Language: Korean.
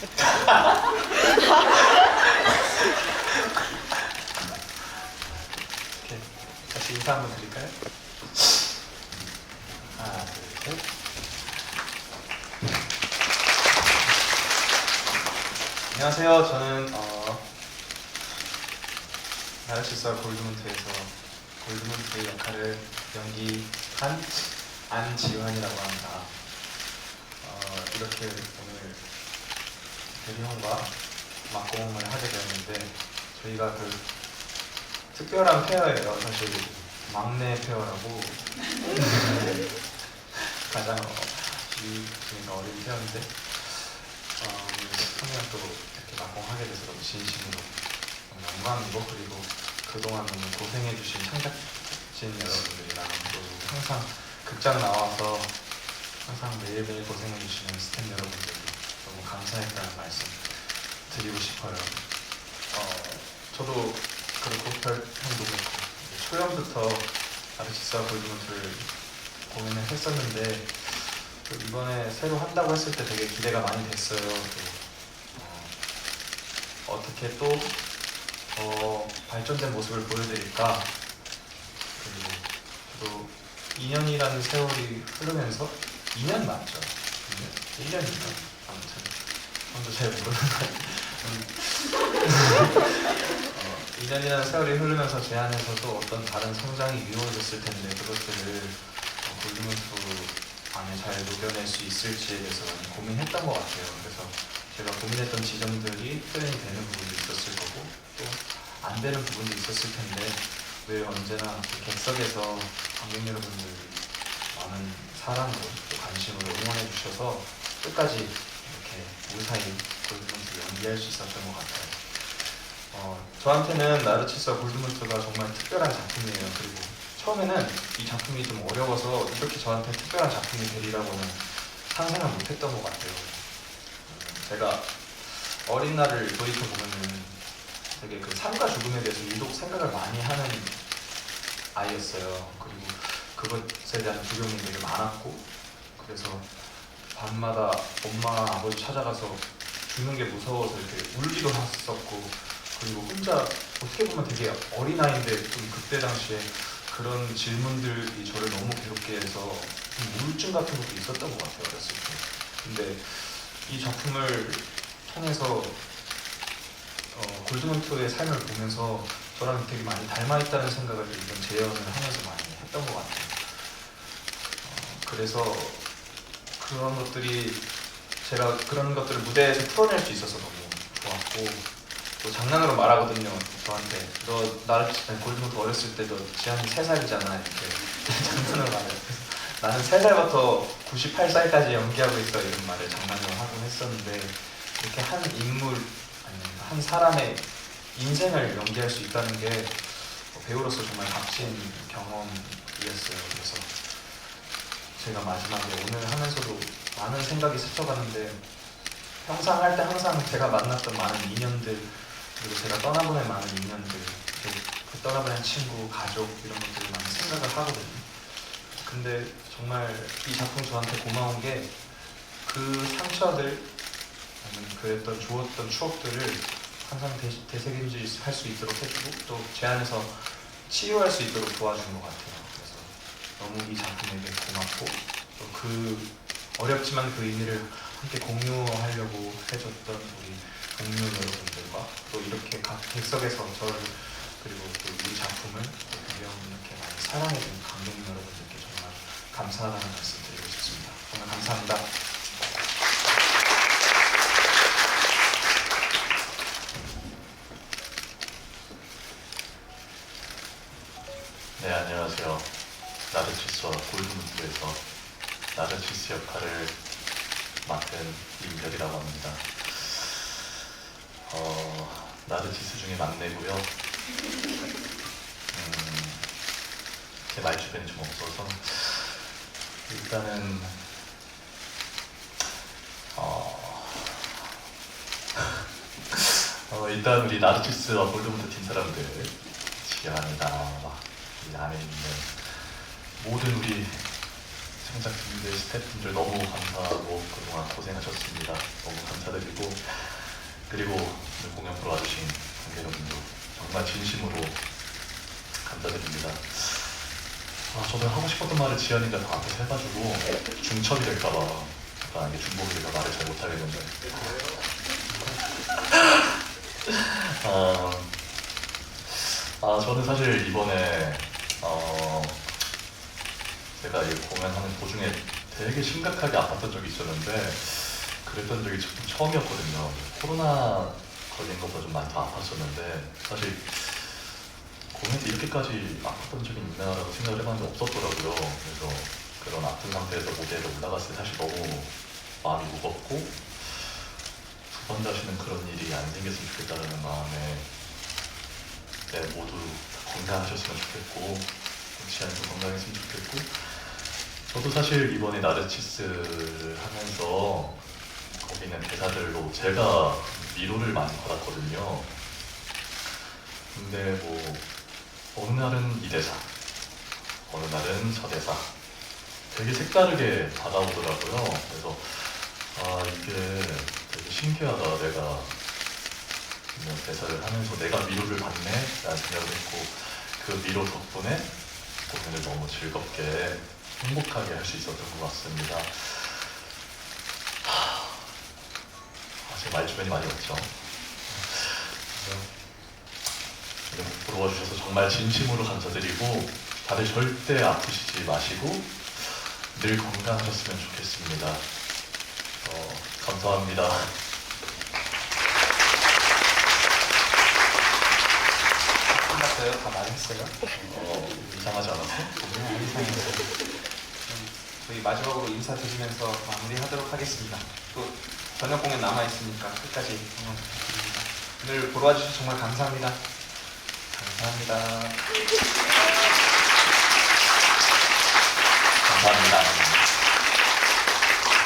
이렇게 다시 인사 한번 드릴까요? 하나, 둘, 셋. 안녕하세요. 저는 어, 나르시스와 골드문트에서 골드문트의 역할을 연기한 안지환이라고 합니다. 어, 이렇게 오늘 대리형과 막공을 하게 되었는데 저희가 그 특별한 페어예요. 사실 막내 페어라고 가장 어, 이 중에서 어린 페어인데 어, 처음에 또 이렇게 막공하게 돼서 너무 진심으로 너무 영광이고 그리고 그동안 너무 고생해주신 창작진 여러분들이랑 또 항상 극장 나와서 항상 매일매일 고생해주시는 스태프 여러분들 너무 감사했다는 말씀 드리고 싶어요. 어, 저도 그렇고 별 형도 그렇고 초연부터 아르시스와 골드문트를 고민을 했었는데 또 이번에 새로 한다고 했을 때 되게 기대가 많이 됐어요. 또 어, 어떻게 또더 발전된 모습을 보여드릴까 그리고 저도 2년이라는 세월이 흐르면서 2년 맞죠? 2년? 1년인가? 아무튼 저도 잘 모르는. 어, 2년이라는 세월이 흐르면서 제 안에서도 어떤 다른 성장이 이루어졌을 텐데 그것들을 어, 골드문트 안에 잘 녹여낼 수 있을지에 대해서 많이 고민했던 것 같아요. 그래서 제가 고민했던 지점들이 표현이 되는 부분도 있었을 거고 또 안 되는 부분도 있었을 텐데 왜 언제나 그 객석에서 관객 여러분들 많은 사랑으로 또 관심으로 응원해 주셔서 끝까지 이렇게 무사히 골드문트 연기할 수 있었던 것 같아요. 어, 저한테는 나르치스와 골드문트가 정말 특별한 작품이에요. 그리고 처음에는 이 작품이 좀 어려워서 이렇게 저한테 특별한 작품이 되리라고는 상상을 못했던 것 같아요. 음, 제가 어린 날을 돌이켜 보면은 되게 그 삶과 죽음에 대해서 유독 생각을 많이 하는 아이였어요. 그리고 그것에 대한 두려움이 되게 많았고 그래서 밤마다 엄마 아버지 찾아가서 죽는 게 무서워서 이렇게 울기도 했었고 그리고 혼자 어떻게 보면 되게 어린아이인데 좀 그때 당시에 그런 질문들이 저를 너무 괴롭게 해서 좀 우울증 같은 것도 있었던 것 같아요 어렸을 때. 근데 이 작품을 통해서 어, 골드문트의 삶을 보면서 저랑 되게 많이 닮아있다는 생각을 이번 재연을 하면서 많이 했던 것 같아요. 어, 그래서 그런 것들이 제가 그런 것들을 무대에서 풀어낼 수 있어서 너무 좋았고 또 장난으로 말하거든요 저한테 너 나를 골드문트 어렸을 때너 지한이 3살이잖아. 이렇게 장난으로 말해요. 나는 3살부터 98살까지 연기하고 있어 이런 말을 장난으로 하곤 했었는데 이렇게 한 인물 한 사람의 인생을 연기할 수 있다는 게 배우로서 정말 값진 경험이었어요. 그래서 제가 마지막에 오늘 하면서도 많은 생각이 스쳐가는데 평상 할 때 항상 제가 만났던 많은 인연들 그리고 제가 떠나보낸 많은 인연들 그, 그 떠나보낸 친구, 가족 이런 것들을 많이 생각을 하거든요. 근데 정말 이 작품 저한테 고마운 게 그 상처들 그랬던 좋았던 추억들을 항상 되, 되새김질 수 있도록 해주고 또 제 안에서 치유할 수 있도록 도와준 것 같아요. 너무 이 작품에게 고맙고 또 그 어렵지만 그 의미를 함께 공유하려고 해줬던 우리 동료 여러분들과 또 이렇게 각 객석에서 저를 그리고 또 이 작품을 구경 이렇게 많이 사랑해준 감독 여러분들께 정말 감사하다는 말씀 드리고 싶습니다. 정말 감사합니다. 네, 안녕하세요. 나르치스와 골드문트에서 나르치스 역할을 맡은 임별이라고 합니다. 어, 나르치스 중에 막내고요. 음, 제 말 주변이 좀 없어서 일단은 어, 어, 일단 우리 나르치스와 골드문트 팀 사람들 막이 안에 있는 모든 우리 창작진들, 스태프분들 너무 감사하고 그동안 고생하셨습니다. 너무 감사드리고 그리고 오늘 공연 보러 와주신 관객여러분도 정말 진심으로 감사드립니다. 아, 저는 하고 싶었던 말을 지연이가 다 앞에서 해가지고 중첩이 될까봐 약간 이게 중복이 될까 말을 잘 못하겠는데 아, 아, 저는 사실 이번에 어, 제가 이 공연하는 도중에 되게 심각하게 아팠던 적이 있었는데 그랬던 적이 좀 처음이었거든요. 코로나 걸린 것보다 좀 많이 더 아팠었는데 사실 공연 때 이렇게까지 아팠던 적이 있나라고 생각을 해봤는데 없었더라고요. 그래서 그런 아픈 상태에서 무대에 올라갔을 때 사실 너무 마음이 무겁고 두 번 다시는 그런 일이 안 생겼으면 좋겠다는 마음에 네, 모두 건강하셨으면 좋겠고 지안도 건강했으면 좋겠고 저도 사실 이번에 나르치스를 하면서 거기 있는 대사들로 제가 위로를 많이 받았거든요. 근데 뭐 어느 날은 이 대사, 어느 날은 저 대사 되게 색다르게 다가오더라고요. 그래서 아 이게 되게 신기하다 내가 이런 대사를 하면서 내가 위로를 받네 라는 생각을 했고 그 위로 덕분에 공연을 너무 즐겁게 행복하게 할 수 있었던 것 같습니다. 하... 아, 제 말주변이 많이 없죠. 오늘 보러 와주셔서 정말 진심으로 감사드리고 다들 절대 아프시지 마시고 늘 건강하셨으면 좋겠습니다. 어, 감사합니다. 끝났어요? 다 말했어요? 어, 이상하지 않았어? 네, 안 이상했어요. 저희 마지막으로 인사드리면서 마무리하도록 하겠습니다. 또 저녁 공연 남아 있으니까 끝까지 응원 부탁드립니다. 오늘 보러 와주셔서 정말 감사합니다. 감사합니다. 감사합니다.